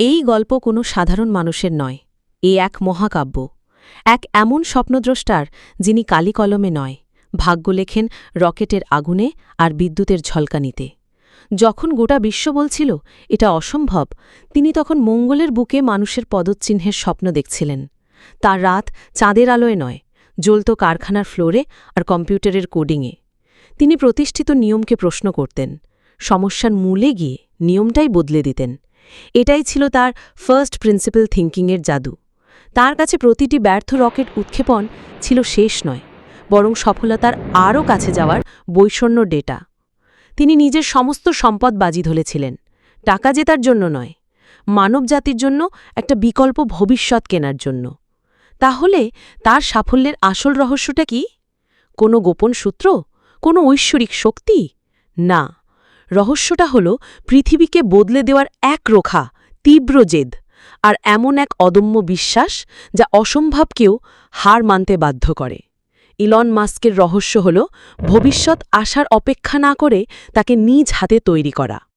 এই গল্প কোনো সাধারণ মানুষের নয়, এ এক মহাকাব্য, এক এমন স্বপ্নদ্রষ্টার যিনি কালি কলমে নয়, ভাগ্য লেখেন রকেটের আগুনে আর বিদ্যুতের ঝলকানিতে। যখন গোটা বিশ্ব বলছিল, এটা অসম্ভব, তিনি তখন মঙ্গলের বুকে মানুষের পদচিহ্নের স্বপ্ন দেখছিলেন। তার রাত চাঁদের আলোয় নয়, জ্বলত কারখানার ফ্লোরে আর কম্পিউটারের কোডিংয়ে। তিনি প্রতিষ্ঠিত নিয়মকে প্রশ্ন করতেন, সমস্যার মূলে গিয়ে নিয়মটাই বদলে দিতেন। এটাই ছিল তার ফার্স্ট প্রিন্সিপাল থিঙ্কিংয়ের জাদু। তার কাছে প্রতিটি ব্যর্থ রকেট উৎক্ষেপণ ছিল শেষ নয়, বরং সফলতার আরও কাছে যাওয়ার বৈষণ্য ডেটা। তিনি নিজের সমস্ত সম্পদ বাজি ধরেছিলেন, টাকা জেতার জন্য নয় মানবজাতির জন্য একটা বিকল্প ভবিষ্যৎ কেনার জন্য। তাহলে তার সাফল্যের আসল রহস্যটা কি? কোনো গোপন সূত্র? কোনো ঐশ্বরিক শক্তি? না। রহস্যটা হল, পৃথিবীকে বদলে দেওয়ার এক রোখা, তীব্র জেদ আর এমন এক অদম্য বিশ্বাস যা অসম্ভবকেও হার মানতে বাধ্য করে। ইলন মাস্কের রহস্য হল, ভবিষ্যৎ আসার অপেক্ষা না করে তাকে নিজ হাতে তৈরি করা।